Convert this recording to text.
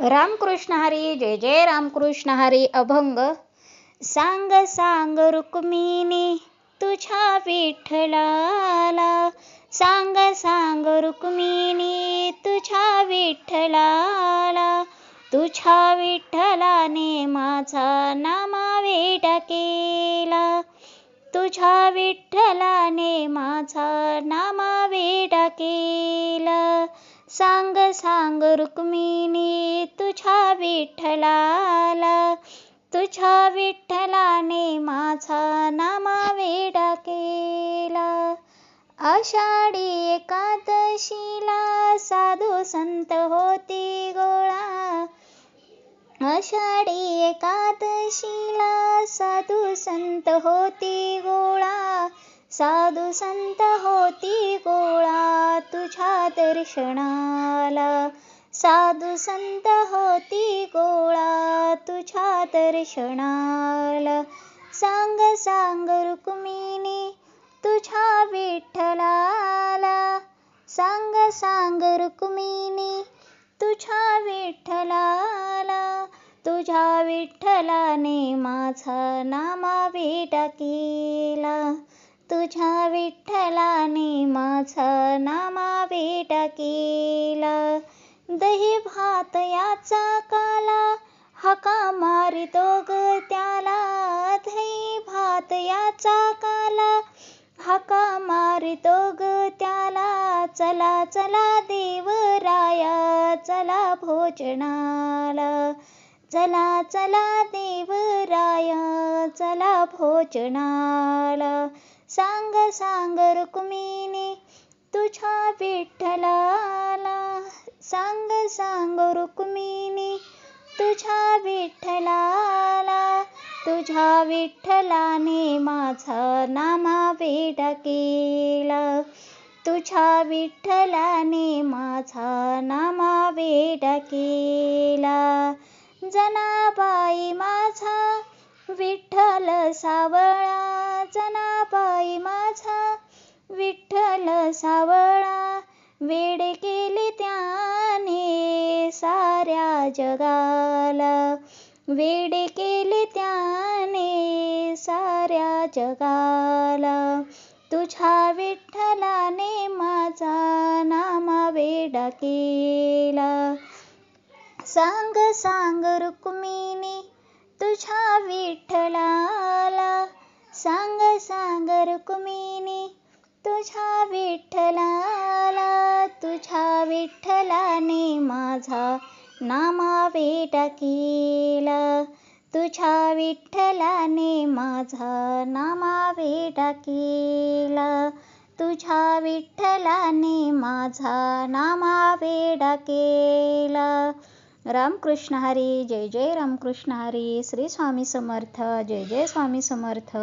रामकृष्ण हरी जय जय रामकृष्ण हरी अभंग. सांग सांग रुक्मिणी तुझ्या विठ्ठलाला. सांग सांग रुक्मिणी तुझ्या विठ्ठलाला. तुझ्या विठ्ठलाने माझा नामावे केला तुझ्या विठ्ठलाने माझा नामावे केला सांग सांग रुक्मिणी तुझ्या विठ्ठलाला. तुझ्या विठ्ठलाने माझा नामावे केला. आषाढी एकादशीला साधू संत होती गोळा. आषाढी एकादशीला साधू संत होती गोळा. साधू संत होती गोळा तुझ्या दर्शनाला. साधू संत होती गोळा तुझ्या दर्शनाला. सांग सांग रुक्मिणी तुझ्या विठ्ठलाला. सांग सांग रुक्मिणी तुझ्या विठ्ठलाला. तुझ्या विठ्ठलाने माझा नामावे टाकीला तुझ्या विठ्ठलाने माझा बेटा केलं दही भात याचा काला हका मारितो ग त्याला. दही भात याचा काला हका मारितो ग त्याला. चला चला देवराया चला भोजनाला. चला चला देवराया चला भोजनाला. सांग सांग रुक्मिणी तुझ्या विठ्ठलाला. सांग सांग रुक्मिणी तुझ्या विठ्ठलाला. तुझ्या विठ्ठलाने माझा नामावे केला. तुझ्या विठ्ठलाने माझा नामावे केला. जनाबाई माझा विठ्ठल सावळा. जनाबाई माझा. विठ्ठल सावळा वेड केली त्याने साऱ्या जगाला. वेड केली त्याने साऱ्या जगाला. तुझ्या विठ्ठलाने माझा नामा वेडा केला. सांग सांग रुक्मिणी तुझ्या विठ्ठलाला सांग सांग रुक्मिणी तुझ्या विठ्ठलाला तुझ्या विठ्ठलाने माझा नामावे टाकीला तुझ्या विठ्ठलाने माझा नामावे टाकीला तुझ्या विठ्ठलाने माझा नामावे केला. रामकृष्ण हरी जय जय रामकृष्ण हरी श्री स्वामी समर्थ जय जय स्वामी समर्थ.